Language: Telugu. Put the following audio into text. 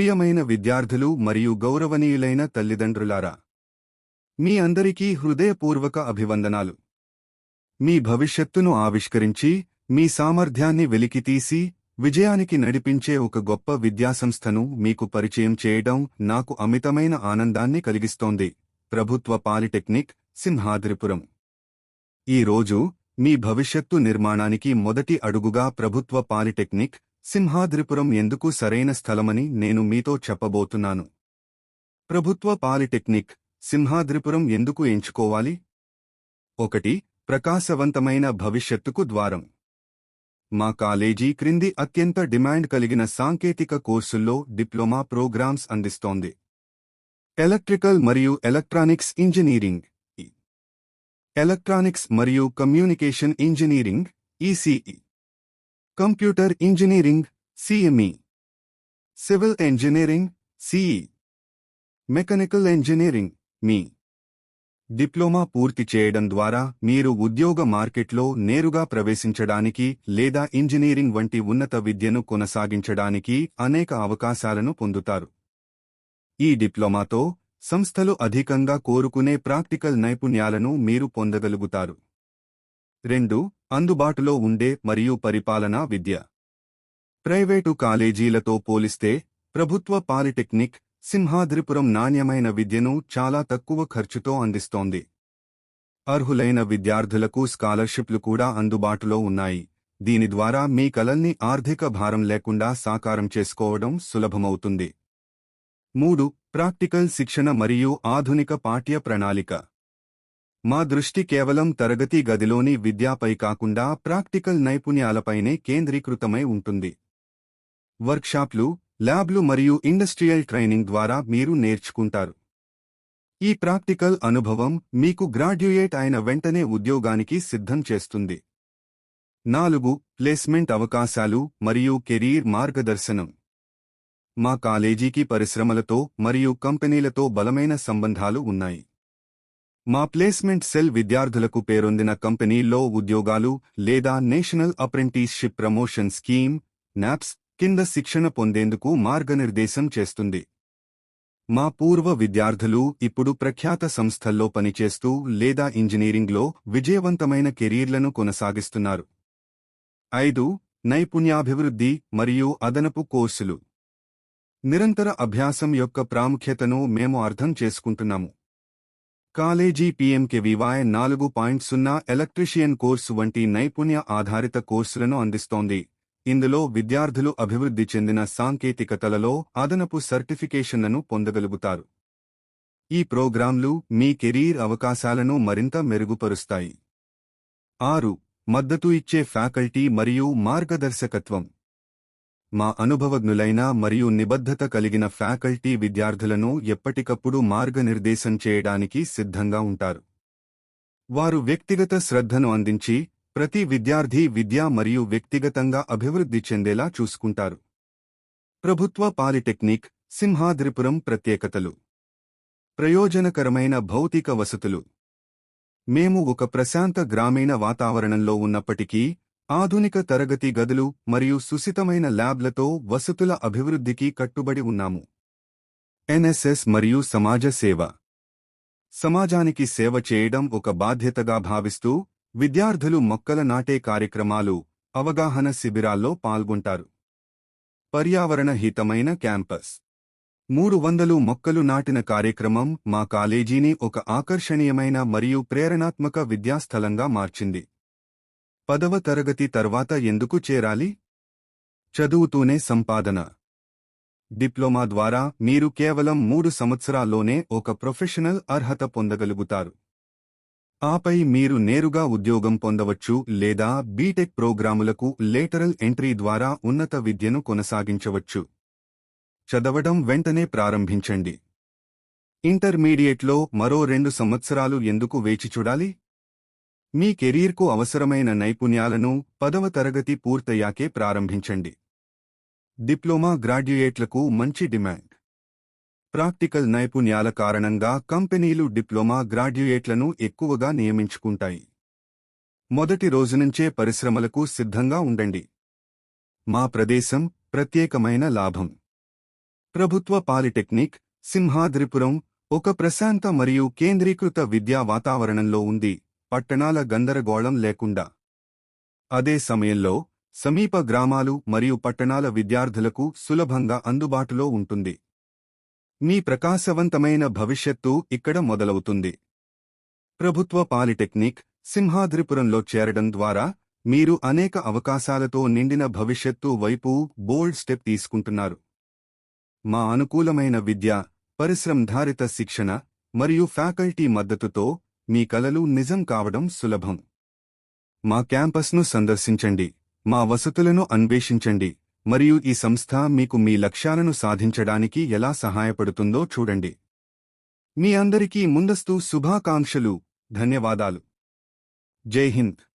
ప్రియమైన విద్యార్థులు మరియు గౌరవనీయులైన తల్లిదండ్రులారా మీ అందరికీ హృదయపూర్వక అభివందనాలు. మీ భవిష్యత్తును ఆవిష్కరించి మీ సామర్థ్యాన్ని వెలికితీసి విజయానికి నడిపించే ఒక గొప్ప విద్యాసంస్థను మీకు పరిచయం చేయడం నాకు అమితమైన ఆనందాన్ని కలిగిస్తోంది. ప్రభుత్వ పాలిటెక్నిక్ సింహాద్రిపురం. ఈ రోజు మీ భవిష్యత్తు నిర్మాణానికి మొదటి అడుగుగా ప్రభుత్వ పాలిటెక్నిక్ సింహాద్రిపురం ఎందుకు సరైన స్థలమని నేను మీతో చెప్పబోతున్నాను. ప్రభుత్వ పాలిటెక్నిక్ సింహాద్రిపురం ఎందుకు ఎంచుకోవాలి? ఒకటి ప్రకాశవంతమైన భవిష్యత్తుకు ద్వారం. మా కాలేజీ క్రింది అత్యంత డిమాండ్ కలిగిన సాంకేతిక కోర్సుల్లో డిప్లొమా ప్రోగ్రామ్స్ అందిస్తోంది. ఎలక్ట్రికల్ మరియు ఎలక్ట్రానిక్స్ ఇంజనీరింగ్ ఎలక్ట్రానిక్స్ మరియు communication engineering ECE computer engineering CME civil engineering CE mechanical engineering మీ డిప్లొమా పూర్తి చేయడం ద్వారా మీరు ఉద్యోగ మార్కెట్లో నేరుగా ప్రవేశించడానికి లేదా ఇంజనీరింగ్ వంటి ఉన్నత విద్యను కొనసాగించడానికి అనేక అవకాశాలను పొందుతారు. ఈ డిప్లొమాతో సంస్థలు అధికంగా కోరుకునే ప్రాక్టికల్ నైపుణ్యాలను మీరు పొందగలుగుతారు. రెండు అందుబాటులో ఉండే మరియు పరిపాలనా విద్య. ప్రైవేటు కాలేజీలతో పోలిస్తే ప్రభుత్వ పాలిటెక్నిక్ సింహాద్రిపురం నాణ్యమైన విద్యను చాలా తక్కువ ఖర్చుతో అందిస్తోంది. అర్హులైన విద్యార్థులకు స్కాలర్షిప్లు కూడా అందుబాటులో ఉన్నాయి. దీని ద్వారా మీ కలల్ని ఆర్థిక భారం లేకుండా సాకారం చేసుకోవడం సులభమవుతుంది. మూడు ప్రాక్టికల్ శిక్షణ మరియు ఆధునిక పాఠ్య ప్రణాళిక. మా దృష్టి కేవలం తరగతి గదిలోని విద్యాపై కాకుండా ప్రాక్టికల్ నైపుణ్యాలపైనే కేంద్రీకృతమై ఉంటుంది. వర్క్షాప్లు ల్యాబ్లు మరియు ఇండస్ట్రియల్ ట్రైనింగ్ ద్వారా మీరు నేర్చుకుంటారు. ఈ ప్రాక్టికల్ అనుభవం మీకు గ్రాడ్యుయేట్ అయిన వెంటనే ఉద్యోగానికి సిద్ధం చేస్తుంది. నాలుగు ప్లేస్మెంట్ అవకాశాలు మరియు కెరీర్ మార్గదర్శనం. మా కాలేజీకి పరిశ్రమలతో మరియు కంపెనీలతో బలమైన సంబంధాలు ఉన్నాయి. మా ప్లేస్మెంట్ సెల్ విద్యార్థులకు పేరొందిన కంపెనీల్లో ఉద్యోగాలు లేదా national apprenticeship promotion scheme NAPS కింద శిక్షణ పొందేందుకు మార్గనిర్దేశం చేస్తుంది. మా పూర్వ విద్యార్థులు ఇప్పుడు ప్రఖ్యాత సంస్థల్లో పనిచేస్తూ లేదా ఇంజనీరింగ్లో విజయవంతమైన కెరీర్లను కొనసాగిస్తున్నారు. ఐదు నైపుణ్యాభివృద్ధి మరియు అదనపు కోర్సులు. నిరంతర అభ్యాసం యొక్క ప్రాముఖ్యతను మేము అర్థం చేసుకుంటున్నాము. కాలేజీ పీఎంకేవీవాయ్ నాలుగు పాయింట్ సున్నా ఎలక్ట్రిషియన్ కోర్సు వంటి నైపుణ్య ఆధారిత కోర్సులను అందిస్తోంది. ఇందులో విద్యార్థులు అభివృద్ధి చెందిన సాంకేతికతలలో అదనపు సర్టిఫికేషన్లను పొందగలుగుతారు. ఈ ప్రోగ్రాంలు మీ కెరీర్ అవకాశాలను మరింత మెరుగుపరుస్తాయి. ఆరు. మద్దతు ఇచ్చే ఫ్యాకల్టీ మరియు మార్గదర్శకత్వం. మా అనుభవజ్ఞులైన మరియు నిబద్ధత కలిగిన ఫ్యాకల్టీ విద్యార్థులను ఎప్పటికప్పుడు మార్గనిర్దేశం చేయడానికి సిద్ధంగా ఉంటారు. వారు వ్యక్తిగత శ్రద్ధను అందించి ప్రతి విద్యార్థి విద్య మరియు వ్యక్తిగతంగా అభివృద్ధి చెందేలా చూసుకుంటారు. ప్రభుత్వ పాలిటెక్నిక్ సింహాద్రిపురం ప్రత్యేకతలు. ప్రయోజనకరమైన భౌతిక వసతులు. మేము ఒక ప్రశాంత గ్రామీణ వాతావరణంలో ఉన్నప్పటికీ ఆధునిక తరగతి గదులు మరియు సుసితమైన ల్యాబ్లతో వసతుల అభివృద్ధికి కట్టుబడి ఉన్నాము. ఎన్ఎస్ఎస్ మరియు సమాజ సేవ. సమాజానికి సేవ చేయడం ఒక బాధ్యతగా భావిస్తూ విద్యార్థులు మొక్కల నాటే కార్యక్రమాలు అవగాహన శిబిరాల్లో పాల్గొంటారు. పర్యావరణ హితమైన క్యాంపస్. మూడు వందలు మొక్కలు నాటిన కార్యక్రమం మా కాలేజీని ఒక ఆకర్షణీయమైన మరియు ప్రేరణాత్మక విద్యాస్థలంగా మార్చింది. పదవ తరగతి తర్వాత ఎందుకు చేరాలి? చదువుతూనే సంపాదన. డిప్లొమా ద్వారా మీరు కేవలం మూడు సంవత్సరాల్లోనే ఒక ప్రొఫెషనల్ అర్హత పొందగలుగుతారు. ఆపై మీరు నేరుగా ఉద్యోగం పొందవచ్చు లేదా బీటెక్ ప్రోగ్రాములకు లేటరల్ ఎంట్రీ ద్వారా ఉన్నత విద్యను కొనసాగించవచ్చు. చదవడం వెంటనే ప్రారంభించండి. ఇంటర్మీడియట్లో మరో రెండు సంవత్సరాలు ఎందుకు వేచి చూడాలి? మీ కెరీర్కు అవసరమైన నైపుణ్యాలను పదవ తరగతి పూర్తయ్యాకే ప్రారంభించండి. డిప్లొమా గ్రాడ్యుయేట్లకు మంచి డిమాండ్. ప్రాక్టికల్ నైపుణ్యాల కారణంగా కంపెనీలు డిప్లొమా గ్రాడ్యుయేట్లను ఎక్కువగా నియమించుకుంటాయి. మొదటి రోజునుంచే పరిశ్రమలకు సిద్ధంగా ఉండండి. మా ప్రదేశం ప్రత్యేకమైన లాభం. ప్రభుత్వ పాలిటెక్నిక్ సింహాద్రిపురం ఒక ప్రశాంత మరియు కేంద్రీకృత విద్యా వాతావరణంలో ఉంది. పట్టణాల గందరగోళం లేకుండా. అదే సమయంలో సమీప గ్రామాలు మరియు పట్టణాల విద్యార్థులకు సులభంగా అందుబాటులో ఉంటుంది. మీ ప్రకాశవంతమైన భవిష్యత్తు ఇక్కడ మొదలవుతుంది. ప్రభుత్వ పాలిటెక్నిక్ సింహాద్రిపురంలో చేరడం ద్వారా మీరు అనేక అవకాశాలతో నిండిన భవిష్యత్తు వైపు బోల్డ్ స్టెప్ తీసుకుంటున్నారు. మా అనుకూలమైన విద్య పరిశ్రమధారిత శిక్షణ మరియు ఫ్యాకల్టీ మద్దతుతో మీ కలలు నిజం కావడం సులభం. మా క్యాంపస్ను సందర్శించండి మా వసతులను అన్వేషించండి మరియు ఈ సంస్థ మీకు మీ లక్ష్యాలను సాధించడానికి ఎలా సహాయపడుతుందో చూడండి. మీ అందరికీ ముందస్తు శుభాకాంక్షలు ధన్యవాదాలు. జై హింద్.